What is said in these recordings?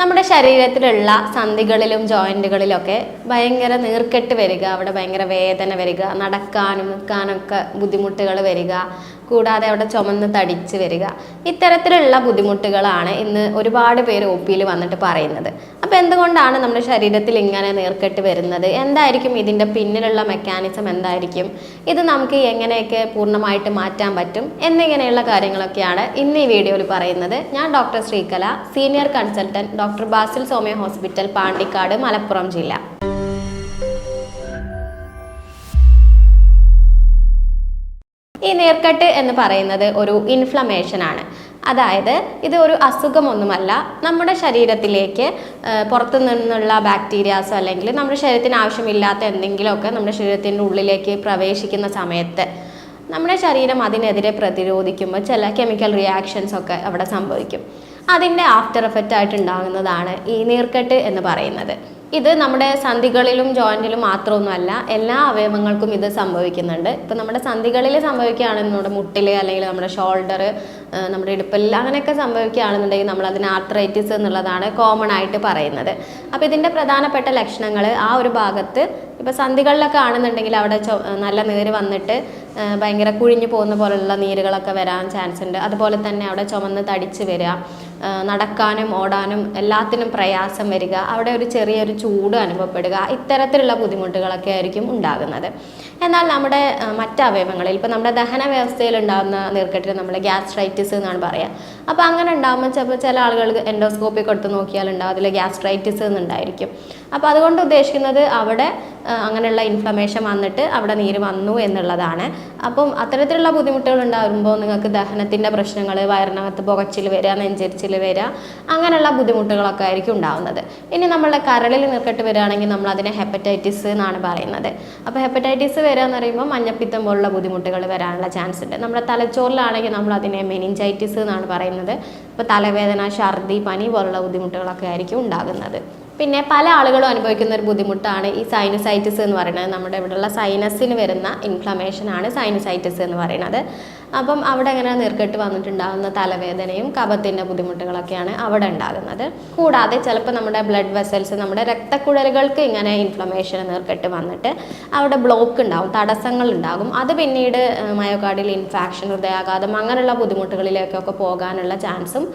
നമ്മുടെ ശരീരത്തിലുള്ള സന്ധികളിലും ജോയിന്റുകളിലൊക്കെ ഭയങ്കര നീർക്കെട്ട് വരിക അവിടെ ഭയങ്കര വേദന വരിക നടക്കാനും നിൽക്കാനൊക്കെ ബുദ്ധിമുട്ടുകൾ വരിക കൂടാതെ അവിടെ ചുമന്ന് തടിച്ച് വരിക. ഇത്തരത്തിലുള്ള ബുദ്ധിമുട്ടുകളാണ് ഇന്ന് ഒരുപാട് പേര് ഒ പിയിൽ വന്നിട്ട് പറയുന്നത്. അപ്പോൾ എന്തുകൊണ്ടാണ് നമ്മുടെ ശരീരത്തിൽ ഇങ്ങനെ നീർക്കെട്ട് വരുന്നത്? എന്തായിരിക്കും ഇതിന്റെ പിന്നിലുള്ള മെക്കാനിസം എന്തായിരിക്കും? ഇത് നമുക്ക് എങ്ങനെയൊക്കെ പൂർണമായിട്ട് മാറ്റാൻ പറ്റും? എന്നിങ്ങനെയുള്ള കാര്യങ്ങളൊക്കെയാണ് ഇന്ന് ഈ വീഡിയോയിൽ പറയുന്നത്. ഞാൻ doctor Sreekala senior consultant doctor Basil Soumya hospital Pandikkad Malappuram ജില്ല. ഈ നേർക്കെട്ട് എന്ന് പറയുന്നത് ഒരു ഇൻഫ്ലമേഷൻ ആണ്. അതായത് ഇത് ഒരു അസുഖമൊന്നുമല്ല. നമ്മുടെ ശരീരത്തിലേക്ക് പുറത്തു നിന്നുള്ള ബാക്ടീരിയാസോ അല്ലെങ്കിൽ നമ്മുടെ ശരീരത്തിന് ആവശ്യമില്ലാത്ത എന്തെങ്കിലുമൊക്കെ നമ്മുടെ ശരീരത്തിന്റെ ഉള്ളിലേക്ക് പ്രവേശിക്കുന്ന സമയത്ത് നമ്മുടെ ശരീരം അതിനെതിരെ പ്രതിരോധിക്കുമ്പോൾ ചില കെമിക്കൽ റിയാക്ഷൻസ് ഒക്കെ അവിടെ സംഭവിക്കും. അതിന്റെ ആഫ്റ്റർ എഫക്റ്റ് ആയിട്ട് ഉണ്ടാകുന്നതാണ് ഈ നീർക്കെട്ട് എന്ന് പറയുന്നത്. ഇത് നമ്മുടെ സന്ധികളിലും ജോയിന്റിലും മാത്രമൊന്നുമല്ല എല്ലാ അവയവങ്ങൾക്കും ഇത് സംഭവിക്കുന്നുണ്ട്. ഇപ്പം നമ്മുടെ സന്ധികളിൽ സംഭവിക്കുകയാണെന്ന് നമ്മുടെ മുട്ടിൽ അല്ലെങ്കിൽ നമ്മുടെ ഷോൾഡർ നമ്മുടെ ഇടുപ്പിൽ അങ്ങനെയൊക്കെ സംഭവിക്കുകയാണെന്നുണ്ടെങ്കിൽ നമ്മൾ അതിന് ആർത്രൈറ്റിസ് എന്നുള്ളതാണ് കോമൺ ആയിട്ട് പറയുന്നത്. അപ്പോൾ ഇതിന്റെ പ്രധാനപ്പെട്ട ലക്ഷണങ്ങൾ ആ ഒരു ഭാഗത്ത് ഇപ്പോൾ സന്ധികളിലൊക്കെ ആണെന്നുണ്ടെങ്കിൽ അവിടെ നല്ല നീര് വന്നിട്ട് ഭയങ്കര കുഴിഞ്ഞു പോകുന്ന പോലുള്ള നീരുകളൊക്കെ വരാൻ ചാൻസ് ഉണ്ട് അതുപോലെ തന്നെ അവിടെ ചുമന്ന് തടിച്ച് വരിക നടക്കാനും ഓടാനും എല്ലാത്തിനും പ്രയാസം വരിക. അവിടെ ഒരു ചെറിയൊരു ചൂട് അനുഭവപ്പെടുക. ഇത്തരത്തിലുള്ള ബുദ്ധിമുട്ടുകളൊക്കെ ആയിരിക്കും ഉണ്ടാകുന്നത്. എന്നാൽ നമ്മുടെ മറ്റ് അവയവങ്ങളിൽ ഇപ്പോൾ നമ്മുടെ ദഹന വ്യവസ്ഥയിൽ ഉണ്ടാകുന്ന നീർക്കെട്ടിന് നമ്മൾ ഗ്യാസ്ട്രൈറ്റിസ് എന്നാണ് പറയുക. അപ്പോൾ അങ്ങനെ ഉണ്ടാകുമ്പോൾ ചിലപ്പോൾ ചില ആളുകൾക്ക് എൻഡോസ്കോപ്പി കൊടുത്ത് നോക്കിയാൽ ഉണ്ടാവും അതിൽ ഗ്യാസ്ട്രൈറ്റിസ് എന്നുണ്ടായിരിക്കും. അപ്പോൾ അതുകൊണ്ട് ഉദ്ദേശിക്കുന്നത് അവിടെ അങ്ങനെയുള്ള ഇൻഫ്ലമേഷൻ വന്നിട്ട് അവിടെ നീര് വന്നു എന്നുള്ളതാണ്. അപ്പം അത്തരത്തിലുള്ള ബുദ്ധിമുട്ടുകൾ ഉണ്ടാകുമ്പോൾ നിങ്ങൾക്ക് ദഹനത്തിന്റെ പ്രശ്നങ്ങൾ വയറിനകത്ത് പുകച്ചിൽ വരിക നെഞ്ചരിച്ചിൽ വരിക അങ്ങനെയുള്ള ബുദ്ധിമുട്ടുകളൊക്കെ ആയിരിക്കും ഉണ്ടാകുന്നത് ഇനി നമ്മളുടെ കരളിൽ നീർക്കെട്ട് വരികയാണെങ്കിൽ നമ്മൾ അതിനെ ഹെപ്പറ്റൈറ്റിസ് എന്നാണ് പറയുന്നത്. അപ്പോൾ ഹെപ്പറ്റൈറ്റിസ് വരിക എന്ന് പറയുമ്പോൾ മഞ്ഞപ്പിത്തം പോലുള്ള ബുദ്ധിമുട്ടുകൾ വരാനുള്ള ചാൻസ് ഉണ്ട്. നമ്മുടെ തലച്ചോറിലാണെങ്കിൽ നമ്മൾ അതിനെ മെനിഞ്ചൈറ്റിസ് എന്നാണ് പറയുന്നത്. അപ്പോൾ തലവേദന ഛർദി പനി പോലുള്ള ബുദ്ധിമുട്ടുകളൊക്കെ ആയിരിക്കും ഉണ്ടാകുന്നത്. പിന്നെ പല ആളുകളും അനുഭവിക്കുന്ന ഒരു ബുദ്ധിമുട്ടാണ് ഈ സൈനസൈറ്റിസ് എന്ന് പറയുന്നത്. നമ്മുടെ ഇവിടെയുള്ള സൈനസിന് വരുന്ന ഇൻഫ്ലമേഷൻ ആണ് സൈനസൈറ്റിസ് എന്ന് പറയുന്നത്. അപ്പം അവിടെ അങ്ങനെ നീർക്കെട്ട് വന്നിട്ടുണ്ടാകുന്ന തലവേദനയും കഫത്തിന്റെ ബുദ്ധിമുട്ടുകളൊക്കെയാണ് അവിടെ ഉണ്ടാകുന്നത്. കൂടാതെ ചിലപ്പോൾ നമ്മുടെ ബ്ലഡ് വെസൽസ് നമ്മുടെ രക്തക്കുഴലുകൾക്ക് ഇങ്ങനെ ഇൻഫ്ലമേഷൻ നീർക്കെട്ട് വന്നിട്ട് അവിടെ ബ്ലോക്ക് ഉണ്ടാവും തടസ്സങ്ങൾ ഉണ്ടാകും. അത് പിന്നീട് മയോകാർഡിൽ ഇൻഫാക്ഷൻ ഹൃദയാഘാതം അങ്ങനെയുള്ള ബുദ്ധിമുട്ടുകളിലേക്കൊക്കെ പോകാനുള്ള ചാൻസും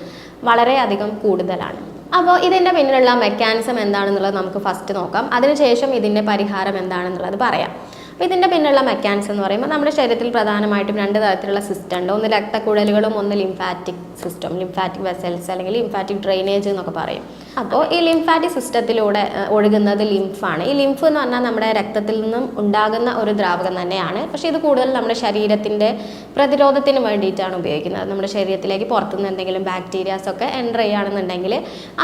വളരെയധികം കൂടുതലാണ്. അപ്പോൾ ഇതിന്റെ പിന്നിലുള്ള മെക്കാനിസം എന്താണെന്നുള്ളത് നമുക്ക് ഫസ്റ്റ് നോക്കാം. അതിനുശേഷം ഇതിന്റെ പരിഹാരം എന്താണെന്നുള്ളത് പറയാം. അപ്പോൾ ഇതിന്റെ പിന്നുള്ള മെക്കാനിസം എന്ന് പറയുമ്പോൾ നമ്മുടെ ശരീരത്തിൽ പ്രധാനമായിട്ടും രണ്ട് തരത്തിലുള്ള സിസ്റ്റം ഉണ്ട്. ഒന്ന് രക്തക്കുഴലുകളും ഒന്ന് ലിംഫാറ്റിക് സിസ്റ്റം ലിംഫാറ്റിക് വെസൽസ് അല്ലെങ്കിൽ ലിംഫാറ്റിക് ഡ്രെയിനേജ് എന്നൊക്കെ പറയും. അപ്പോൾ ഈ ലിംഫാറ്റിക് സിസ്റ്റത്തിലൂടെ ഒഴുകുന്നത് ലിംഫാണ് ഈ ലിംഫ് എന്ന് പറഞ്ഞാൽ നമ്മുടെ രക്തത്തിൽ നിന്നും ഉണ്ടാകുന്ന ഒരു ദ്രാവകം തന്നെയാണ്. പക്ഷേ ഇത് കൂടുതൽ നമ്മുടെ ശരീരത്തിന്റെ പ്രതിരോധത്തിന് വേണ്ടിയിട്ടാണ് ഉപയോഗിക്കുന്നത്. നമ്മുടെ ശരീരത്തിലേക്ക് പുറത്തുനിന്ന് എന്തെങ്കിലും ബാക്ടീരിയാസ് ഒക്കെ എന്റർ ചെയ്യുകയാണെന്നുണ്ടെങ്കിൽ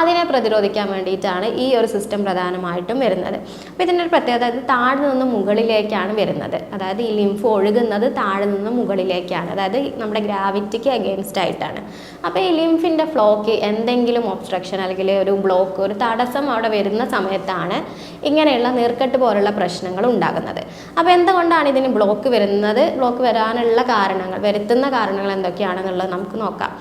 അതിനെ പ്രതിരോധിക്കാൻ വേണ്ടിയിട്ടാണ് ഈ ഒരു സിസ്റ്റം പ്രധാനമായിട്ടും വരുന്നത്. അപ്പോൾ ഇതിന്റെ ഒരു പ്രത്യേകത താഴെ നിന്ന് മുകളിലേക്കാണ് വരുന്നത്. അതായത് ഈ ലിംഫ് ഒഴുകുന്നത് താഴെ നിന്ന് മുകളിലേക്കാണ്. അതായത് നമ്മുടെ ഗ്രാവിറ്റിക്ക് അഗെയിൻസ്റ്റ് ആയിട്ടാണ്. അപ്പോൾ ഈ ലിംഫിന്റെ ഫ്ലോക്ക് എന്തെങ്കിലും ഒബ്സ്ട്രക്ഷൻ അല്ലെങ്കിൽ ഒരു ബ്ലോക്ക് ഒരു തടസ്സം അവിടെ വരുന്ന സമയത്താണ് ഇങ്ങനെയുള്ള നീർക്കെട്ട് പോലുള്ള പ്രശ്നങ്ങൾ ഉണ്ടാകുന്നത്. അപ്പോൾ എന്തുകൊണ്ടാണ് ഇതിന് ബ്ലോക്ക് വരുന്നത്? ബ്ലോക്ക് വരാനുള്ള കാരണങ്ങൾ വരുത്തുന്ന കാരണങ്ങൾ എന്തൊക്കെയാണെന്നുള്ളത് നമുക്ക് നോക്കാം.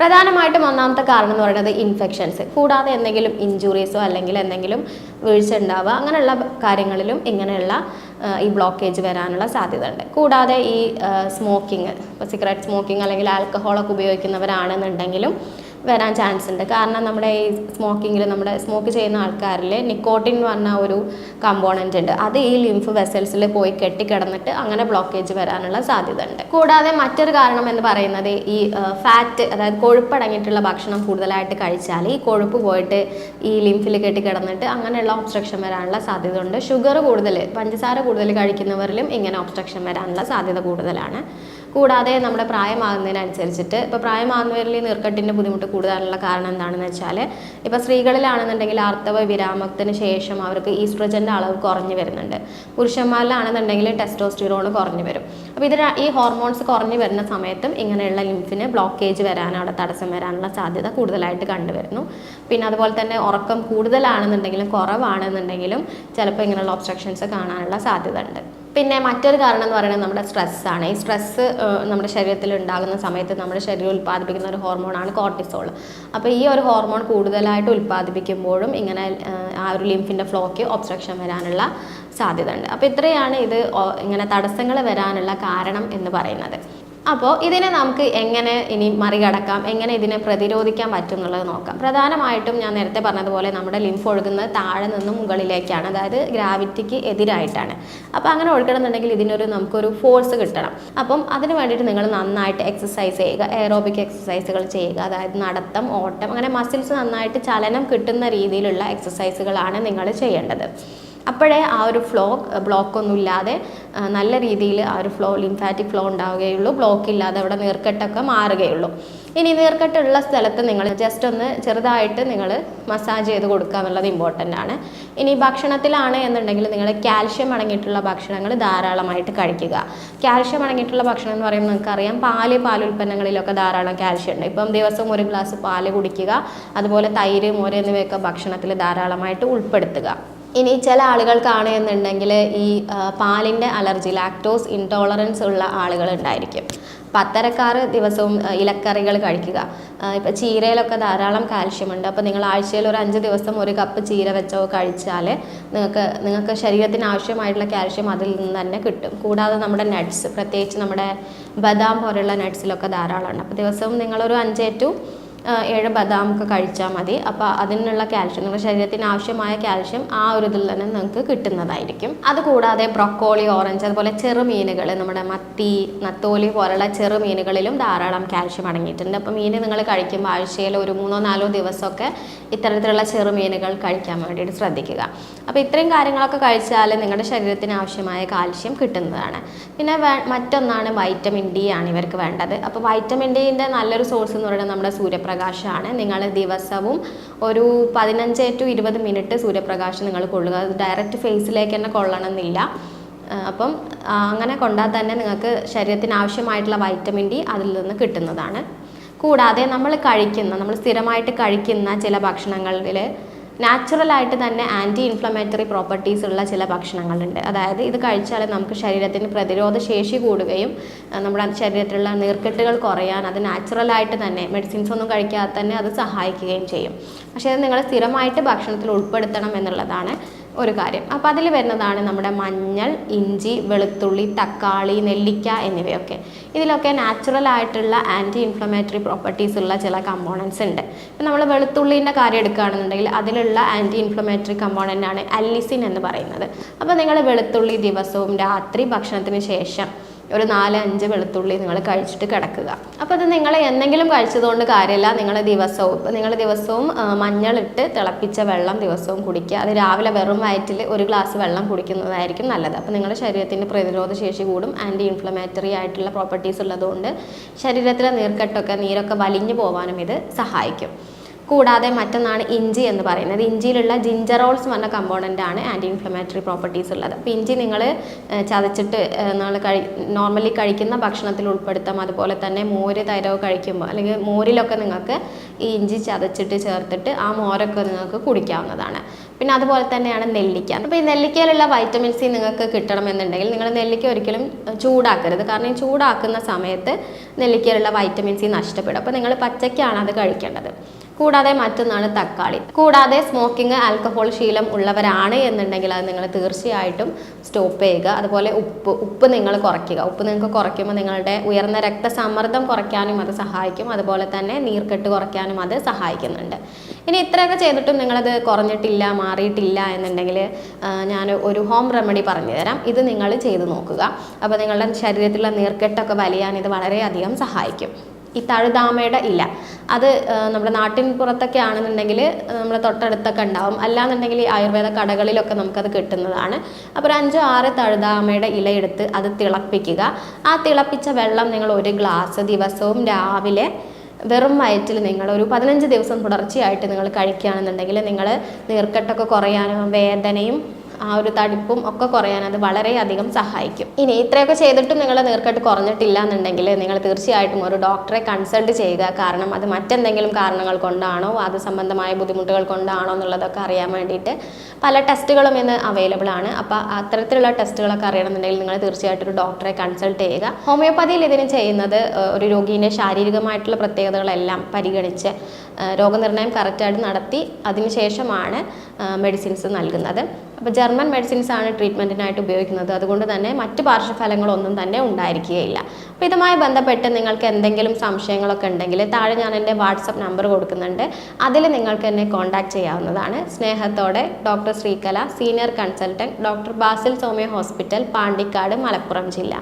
പ്രധാനമായിട്ടും ഒന്നാമത്തെ കാരണം എന്ന് പറയുന്നത് ഇൻഫെക്ഷൻസ് കൂടാതെ എന്തെങ്കിലും ഇഞ്ചുറീസോ അല്ലെങ്കിൽ എന്തെങ്കിലും വീഴ്ച ഉണ്ടാവുക അങ്ങനെയുള്ള കാര്യങ്ങളിലും ഇങ്ങനെയുള്ള ഈ ബ്ലോക്കേജ് വരാനുള്ള സാധ്യത ഉണ്ട് കൂടാതെ ഈ സ്മോക്കിംഗ് ഇപ്പോൾ സിഗരറ്റ് സ്മോക്കിംഗ് അല്ലെങ്കിൽ ആൽക്കഹോളൊക്കെ ഉപയോഗിക്കുന്നവരാണെന്നുണ്ടെങ്കിലും വരാൻ ചാൻസ് ഉണ്ട്. കാരണം നമ്മുടെ ഈ സ്മോക്കിങ്ങിൽ നമ്മുടെ സ്മോക്ക് ചെയ്യുന്ന ആൾക്കാരിൽ നിക്കോട്ടിൻ എന്ന് പറഞ്ഞ ഒരു കമ്പോണന്റ് ഉണ്ട്. അത് ഈ ലിംഫ് വെസൽസിൽ പോയി കെട്ടിക്കിടന്നിട്ട് അങ്ങനെ ബ്ലോക്കേജ് വരാനുള്ള സാധ്യത ഉണ്ട് കൂടാതെ മറ്റൊരു കാരണം എന്ന് പറയുന്നത് ഈ ഫാറ്റ് അതായത് കൊഴുപ്പടങ്ങിയിട്ടുള്ള ഭക്ഷണം കൂടുതലായിട്ട് കഴിച്ചാൽ ഈ കൊഴുപ്പ് പോയിട്ട് ഈ ലിംഫിൽ കെട്ടിക്കിടന്നിട്ട് അങ്ങനെയുള്ള ഒബ്സ്ട്രക്ഷൻ വരാനുള്ള സാധ്യത ഉണ്ട് ഷുഗർ കൂടുതൽ പഞ്ചസാര കൂടുതൽ കഴിക്കുന്നവരിലും ഇങ്ങനെ ഒബ്സ്ട്രക്ഷൻ വരാനുള്ള സാധ്യത കൂടുതലാണ്. കൂടാതെ നമ്മുടെ പ്രായമാകുന്നതിനനുസരിച്ചിട്ട് ഇപ്പോൾ പ്രായമാകുന്നവരിൽ നീർക്കെട്ടിന്റെ ബുദ്ധിമുട്ട് കൂടാനുള്ള കാരണം എന്താണെന്ന് വെച്ചാൽ ഇപ്പോൾ സ്ത്രീകളിലാണെന്നുണ്ടെങ്കിൽ ആർത്തവ വിരാമത്തിന് ശേഷം അവർക്ക് ഈസ്ട്രജന്റെ അളവ് കുറഞ്ഞു വരുന്നുണ്ട്. പുരുഷന്മാരിലാണെന്നുണ്ടെങ്കിൽ ടെസ്റ്റോസ്റ്റിറോൺ കുറഞ്ഞു വരും. അപ്പോൾ ഇതിന് ഈ ഹോർമോൺസ് കുറഞ്ഞു വരുന്ന സമയത്തും ഇങ്ങനെയുള്ള ലിംഫിന് ബ്ലോക്കേജ് വരാൻ അവിടെ തടസ്സം വരാനുള്ള സാധ്യത കൂടുതലായിട്ട് കണ്ടുവരുന്നു. പിന്നെ അതുപോലെ തന്നെ ഉറക്കം കൂടുതലാണെന്നുണ്ടെങ്കിലും കുറവാണെന്നുണ്ടെങ്കിലും ചിലപ്പോൾ ഇങ്ങനെയുള്ള ഒബ്സ്ട്രക്ഷൻസ് കാണാനുള്ള സാധ്യത ഉണ്ട് പിന്നെ മറ്റൊരു കാരണം എന്ന് പറയുന്നത് നമ്മുടെ സ്ട്രെസ്സാണ് ഈ സ്ട്രെസ്സ് നമ്മുടെ ശരീരത്തിൽ ഉണ്ടാകുന്ന സമയത്ത് നമ്മുടെ ശരീരം ഉൽപ്പാദിപ്പിക്കുന്ന ഒരു ഹോർമോണാണ് കോർട്ടിസോൾ അപ്പോൾ ഈ ഒരു ഹോർമോൺ കൂടുതലായിട്ട് ഉൽപ്പാദിപ്പിക്കുമ്പോഴും ഇങ്ങനെ ആ ഒരു ലിംഫിന്റെ ഫ്ലോക്ക് ഒബ്സ്ട്രക്ഷൻ വരാനുള്ള സാധ്യത ഉണ്ട് അപ്പോൾ ഇത്രയാണ് ഇത് ഇങ്ങനെ തടസ്സങ്ങൾ വരാനുള്ള കാരണം എന്ന് പറയുന്നത്. അപ്പോൾ ഇതിനെ നമുക്ക് എങ്ങനെ ഇനി മറികടക്കാം? എങ്ങനെ ഇതിനെ പ്രതിരോധിക്കാൻ പറ്റും എന്നുള്ളത് നോക്കാം. പ്രധാനമായിട്ടും ഞാൻ നേരത്തെ പറഞ്ഞതുപോലെ നമ്മുടെ ലിംഫ് ഒഴുകുന്നത് താഴെ നിന്നും മുകളിലേക്കാണ്. അതായത് ഗ്രാവിറ്റിക്ക് എതിരായിട്ടാണ്. അപ്പോൾ അങ്ങനെ ഒഴുകണമെന്നുണ്ടെങ്കിൽ ഇതിനൊരു നമുക്കൊരു ഫോഴ്സ് കിട്ടണം. അപ്പം അതിന് വേണ്ടിയിട്ട് നിങ്ങൾ നന്നായിട്ട് എക്സസൈസ് ചെയ്യുക. എയറോബിക് എക്സസൈസുകൾ ചെയ്യുക. അതായത് നടത്തം ഓട്ടം അങ്ങനെ മസിൽസ് നന്നായിട്ട് ചലനം കിട്ടുന്ന രീതിയിലുള്ള എക്സസൈസുകളാണ് നിങ്ങൾ ചെയ്യേണ്ടത്. അപ്പോഴേ ആ ഒരു ഫ്ലോ ബ്ലോക്ക് ഒന്നും ഇല്ലാതെ നല്ല രീതിയിൽ ആ ഒരു ഫ്ലോ ലിംഫാറ്റിക് ഫ്ലോ ഉണ്ടാവുകയുള്ളൂ. ബ്ലോക്ക് ഇല്ലാതെ അവിടെ നീർക്കെട്ടൊക്കെ മാറുകയുള്ളൂ. ഇനി നീർക്കെട്ടുള്ള സ്ഥലത്ത് നിങ്ങൾ ജസ്റ്റ് ഒന്ന് ചെറുതായിട്ട് നിങ്ങൾ മസാജ് ചെയ്ത് കൊടുക്കുക എന്നുള്ളത് ഇമ്പോർട്ടന്റ് ആണ്. ഇനി ഭക്ഷണത്തിലാണ് എന്നുണ്ടെങ്കിൽ നിങ്ങൾ കാൽഷ്യം അടങ്ങിയിട്ടുള്ള ഭക്ഷണങ്ങൾ ധാരാളമായിട്ട് കഴിക്കുക. കാൽഷ്യം അടങ്ങിയിട്ടുള്ള ഭക്ഷണം എന്ന് പറയുമ്പോൾ നിങ്ങൾക്കറിയാം പാൽ പാലുൽപ്പന്നങ്ങളിലൊക്കെ ധാരാളം കാൽഷ്യം ഉണ്ട്. ഇപ്പം ദിവസം ഒരു ഗ്ലാസ് പാൽ കുടിക്കുക അതുപോലെ തൈര് മോര് എന്നിവയൊക്കെ ഭക്ഷണത്തിൽ ധാരാളമായിട്ട് ഉൾപ്പെടുത്തുക. ഇനി ചില ആളുകൾക്കാണ് എന്നുണ്ടെങ്കിൽ ഈ പാലിന്റെ അലർജി ലാക്ടോസ് ഇൻടോളറൻസ് ഉള്ള ആളുകൾ ഉണ്ടായിരിക്കും. അപ്പം അത്തരക്കാർ ദിവസവും ഇലക്കറികൾ കഴിക്കുക. ഇപ്പം ചീരയിലൊക്കെ ധാരാളം കാൽഷ്യം ഉണ്ട്. അപ്പോൾ നിങ്ങൾ ആഴ്ചയിൽ ഒരു അഞ്ച് ദിവസം ഒരു കപ്പ് ചീര വെച്ചോ കഴിച്ചാൽ നിങ്ങൾക്ക് നിങ്ങൾക്ക് ശരീരത്തിന് ആവശ്യമായിട്ടുള്ള കാൽഷ്യം അതിൽ നിന്ന് തന്നെ കിട്ടും. കൂടാതെ നമ്മുടെ നട്ട്സ് പ്രത്യേകിച്ച് നമ്മുടെ ബദാം പോലെയുള്ള നട്ട്സിലൊക്കെ ധാരാളമുണ്ട് അപ്പോൾ ദിവസവും നിങ്ങളൊരു അഞ്ച് ടു ഏഴ് ബദാം ഒക്കെ കഴിച്ചാൽ മതി. അപ്പോൾ അതിനുള്ള കാൽഷ്യം നിങ്ങളുടെ ശരീരത്തിന് ആവശ്യമായ കാൽഷ്യം ആ ഒരു ഇതിൽ തന്നെ നിങ്ങൾക്ക് കിട്ടുന്നതായിരിക്കും. അതുകൂടാതെ ബ്രൊക്കോളി ഓറഞ്ച് അതുപോലെ ചെറുമീനുകൾ നമ്മുടെ മത്തി നത്തോലി പോലുള്ള ചെറുമീനുകളിലും ധാരാളം കാൽഷ്യം അടങ്ങിയിട്ടുണ്ട്. അപ്പോൾ മീൻ നിങ്ങൾ കഴിക്കുമ്പോൾ ആഴ്ചയിൽ ഒരു മൂന്നോ നാലോ ദിവസമൊക്കെ ഇത്തരത്തിലുള്ള ചെറുമീനുകൾ കഴിക്കാൻ വേണ്ടിയിട്ട് ശ്രദ്ധിക്കുക. അപ്പോൾ ഇത്രയും കാര്യങ്ങളൊക്കെ കഴിച്ചാൽ നിങ്ങളുടെ ശരീരത്തിന് ആവശ്യമായ കാൽഷ്യം കിട്ടുന്നതാണ്. പിന്നെ മറ്റൊന്നാണ് വൈറ്റമിൻ ഡി ആണ് ഇവർക്ക് വേണ്ടത്. അപ്പോൾ വൈറ്റമിൻ ഡിന്റെ നല്ലൊരു സോഴ്സ് എന്ന് പറയുന്നത് നമ്മുടെ സൂര്യപ്രകാശമാണ്. നിങ്ങൾ ദിവസവും ഒരു പതിനഞ്ച് ടു ഇരുപത് മിനിറ്റ് സൂര്യപ്രകാശം നിങ്ങൾ കൊള്ളുക. അത് ഡയറക്റ്റ് ഫേസിലേക്ക് തന്നെ കൊള്ളണമെന്നില്ല. അപ്പം അങ്ങനെ കൊണ്ടാൽ തന്നെ നിങ്ങൾക്ക് ശരീരത്തിന് ആവശ്യമായിട്ടുള്ള വൈറ്റമിൻ ഡി അതിൽ നിന്ന് കിട്ടുന്നതാണ്. കൂടാതെ നമ്മൾ കഴിക്കുന്ന നമ്മൾ സ്ഥിരമായിട്ട് കഴിക്കുന്ന ചില ഭക്ഷണങ്ങളിൽ നാച്ചുറലായിട്ട് തന്നെ ആന്റി ഇൻഫ്ലമേറ്ററി പ്രോപ്പർട്ടീസ് ഉള്ള ചില ഭക്ഷണങ്ങളുണ്ട്. അതായത് ഇത് കഴിച്ചാൽ നമുക്ക് ശരീരത്തിന് പ്രതിരോധ ശേഷി കൂടുകയും നമ്മുടെ ശരീരത്തിലുള്ള നീർക്കെട്ടുകൾ കുറയാൻ അത് നാച്ചുറലായിട്ട് തന്നെ മെഡിസിൻസ് ഒന്നും കഴിക്കാതെ തന്നെ അത് സഹായിക്കുകയും ചെയ്യും. പക്ഷേ അത് നിങ്ങൾ സ്ഥിരമായിട്ട് ഭക്ഷണത്തിൽ ഉൾപ്പെടുത്തണം എന്നുള്ളതാണ് ഒരു കാര്യം. അപ്പോൾ അതിൽ വരുന്നതാണ് നമ്മുടെ മഞ്ഞൾ ഇഞ്ചി വെളുത്തുള്ളി തക്കാളി നെല്ലിക്ക എന്നിവയൊക്കെ. ഇതിലൊക്കെ നാച്ചുറൽ ആയിട്ടുള്ള ആന്റി ഇൻഫ്ലമേറ്ററി പ്രോപ്പർട്ടീസ് ഉള്ള ചില കമ്പോണൻസ് ഉണ്ട്. ഇപ്പം നമ്മൾ വെളുത്തുള്ളീന്റെ കാര്യം എടുക്കുകയാണെന്നുണ്ടെങ്കിൽ അതിലുള്ള ആന്റി ഇൻഫ്ലമേറ്ററി കമ്പോണന്റ് ആണ് അല്ലിസിൻ എന്ന് പറയുന്നത്. അപ്പോൾ നിങ്ങൾ വെളുത്തുള്ളി ദിവസവും രാത്രി ഭക്ഷണത്തിന് ശേഷം ഒരു നാല് അഞ്ച് വെളുത്തുള്ളി നിങ്ങൾ കഴിച്ചിട്ട് കിടക്കുക. അപ്പോൾ അത് നിങ്ങൾ എന്തെങ്കിലും കഴിച്ചതുകൊണ്ട് കാര്യമില്ല. നിങ്ങൾ ദിവസവും നിങ്ങൾ ദിവസവും മഞ്ഞളിട്ട് തിളപ്പിച്ച വെള്ളം ദിവസവും കുടിക്കുക. അത് രാവിലെ വെറും വയറ്റിൽ ഒരു ഗ്ലാസ് വെള്ളം കുടിക്കുന്നതായിരിക്കും നല്ലത്. അപ്പോൾ നിങ്ങളുടെ ശരീരത്തിന്റെ പ്രതിരോധ ശേഷി കൂടും. ആന്റി ഇൻഫ്ലമേറ്ററി ആയിട്ടുള്ള പ്രോപ്പർട്ടീസ് ഉള്ളതുകൊണ്ട് ശരീരത്തിലെ നീർക്കെട്ടൊക്കെ നീരൊക്കെ വലിഞ്ഞു പോകാനും ഇത് സഹായിക്കും. കൂടാതെ മറ്റൊന്നാണ് ഇഞ്ചി എന്ന് പറയുന്നത്. ഇഞ്ചിയിലുള്ള ജിഞ്ചറോൾസ് എന്ന് പറഞ്ഞ കമ്പോണന്റ് ആണ് ആന്റി ഇൻഫ്ലമേറ്ററി പ്രോപ്പർട്ടീസ് ഉള്ളത്. അപ്പോൾ ഇഞ്ചി നിങ്ങൾ ചതച്ചിട്ട് നമ്മൾ കഴി നോർമലി കഴിക്കുന്ന ഭക്ഷണത്തിൽ ഉൾപ്പെടുത്താം. അതുപോലെ തന്നെ മോര് തൈരവ് കഴിക്കുമ്പോൾ അല്ലെങ്കിൽ മോരിലൊക്കെ നിങ്ങൾക്ക് ഈ ഇഞ്ചി ചതച്ചിട്ട് ചേർത്തിട്ട് ആ മോരൊക്കെ നിങ്ങൾക്ക് കുടിക്കാവുന്നതാണ്. പിന്നെ അതുപോലെ തന്നെയാണ് നെല്ലിക്ക. അപ്പോൾ ഈ നെല്ലിക്കയിലുള്ള വൈറ്റമിൻ സി നിങ്ങൾക്ക് കിട്ടണമെന്നുണ്ടെങ്കിൽ നിങ്ങൾ നെല്ലിക്ക ഒരിക്കലും ചൂടാക്കരുത്. കാരണം ഈ ചൂടാക്കുന്ന സമയത്ത് നെല്ലിക്കയിലുള്ള വൈറ്റമിൻ സി നഷ്ടപ്പെടും. അപ്പോൾ നിങ്ങൾ പച്ചയ്ക്കാണ് അത് കഴിക്കേണ്ടത്. കൂടാതെ മറ്റൊന്നാണ് തക്കാളി. കൂടാതെ സ്മോക്കിംഗ് ആൽക്കഹോൾ ശീലം ഉള്ളവരാണ് എന്നുണ്ടെങ്കിൽ അത് നിങ്ങൾ തീർച്ചയായിട്ടും സ്റ്റോപ്പ് ചെയ്യുക. അതുപോലെ ഉപ്പ് ഉപ്പ് നിങ്ങൾ കുറയ്ക്കുക. ഉപ്പ് നിങ്ങൾക്ക് കുറയ്ക്കുമ്പോൾ നിങ്ങളുടെ ഉയർന്ന രക്തസമ്മർദ്ദം കുറയ്ക്കാനും അത് സഹായിക്കും. അതുപോലെ തന്നെ നീർക്കെട്ട് കുറയ്ക്കാനും അത് സഹായിക്കുന്നുണ്ട്. ഇനി ഇത്രയൊക്കെ ചെയ്തിട്ടും നിങ്ങളത് കുറഞ്ഞിട്ടില്ല മാറിയിട്ടില്ല എന്നുണ്ടെങ്കിൽ ഞാൻ ഒരു ഹോം റെമഡി പറഞ്ഞു തരാം ഇത് നിങ്ങൾ ചെയ്തു നോക്കുക. അപ്പോൾ നിങ്ങളുടെ ശരീരത്തിലുള്ള നീർക്കെട്ടൊക്കെ വലിയാൻ ഇത് വളരെയധികം സഹായിക്കും. ഈ തഴുതാമയുടെ ഇല. അത് നമ്മുടെ നാട്ടിൻ പുറത്തൊക്കെ ആണെന്നുണ്ടെങ്കിൽ നമ്മുടെ തൊട്ടടുത്തൊക്കെ ഉണ്ടാവും. അല്ലാന്നുണ്ടെങ്കിൽ ഈ ആയുർവേദ കടകളിലൊക്കെ നമുക്കത് കിട്ടുന്നതാണ്. അപ്പോൾ ഒരു അഞ്ചോ ആറ് തഴുതാമയുടെ ഇല എടുത്ത് അത് തിളപ്പിക്കുക. ആ തിളപ്പിച്ച വെള്ളം നിങ്ങൾ ഒരു ഗ്ലാസ് ദിവസവും രാവിലെ വെറും വയറ്റിൽ നിങ്ങൾ ഒരു പതിനഞ്ച് ദിവസം തുടർച്ചയായിട്ട് നിങ്ങൾ കഴിക്കുകയാണെന്നുണ്ടെങ്കിൽ നിങ്ങൾ നീർക്കെട്ടൊക്കെ കുറയാനും വേദനയും ആ ഒരു തടിപ്പും ഒക്കെ കുറയാൻ അത് വളരെയധികം സഹായിക്കും. ഇനി ഇത്രയൊക്കെ ചെയ്തിട്ടും നിങ്ങൾ നീർക്കെട്ട് കുറഞ്ഞിട്ടില്ല എന്നുണ്ടെങ്കിൽ നിങ്ങൾ തീർച്ചയായിട്ടും ഒരു ഡോക്ടറെ കൺസൾട്ട് ചെയ്യുക. കാരണം അത് മറ്റെന്തെങ്കിലും കാരണങ്ങൾ കൊണ്ടാണോ അത് സംബന്ധമായ ബുദ്ധിമുട്ടുകൾ കൊണ്ടാണോ എന്നുള്ളതൊക്കെ അറിയാൻ വേണ്ടിയിട്ട് പല ടെസ്റ്റുകളും ഇന്ന് അവൈലബിൾ ആണ്. അപ്പോൾ അത്തരത്തിലുള്ള ടെസ്റ്റുകളൊക്കെ അറിയണമെന്നുണ്ടെങ്കിൽ നിങ്ങൾ തീർച്ചയായിട്ടും ഒരു ഡോക്ടറെ കൺസൾട്ട് ചെയ്യുക. ഹോമിയോപ്പതിയിൽ ഇതിന് ചെയ്യുന്നത് ഒരു രോഗീന്റെ ശാരീരികമായിട്ടുള്ള പ്രത്യേകതകളെല്ലാം പരിഗണിച്ച് രോഗനിർണയം കറക്റ്റായിട്ട് നടത്തി അതിനുശേഷമാണ് മെഡിസിൻസ് നൽകുന്നത്. അപ്പോൾ ജർമ്മൻ മെഡിസിൻസ് ആണ് ട്രീറ്റ്മെന്റിനായിട്ട് ഉപയോഗിക്കുന്നത്. അതുകൊണ്ട് തന്നെ മറ്റ് പാർശ്വഫലങ്ങളൊന്നും തന്നെ ഉണ്ടായിരിക്കുകയില്ല. അപ്പോൾ ഇതുമായി ബന്ധപ്പെട്ട് നിങ്ങൾക്ക് എന്തെങ്കിലും സംശയങ്ങളൊക്കെ ഉണ്ടെങ്കിൽ താഴെ ഞാൻ എന്റെ വാട്സപ്പ് നമ്പർ കൊടുക്കുന്നുണ്ട്. അതിൽ നിങ്ങൾക്ക് എന്നെ കോൺടാക്ട് ചെയ്യാവുന്നതാണ്. സ്നേഹത്തോടെ doctor Sreekala senior consultant doctor Basil Soumya hospital Pandikkad Malappuram ജില്ല.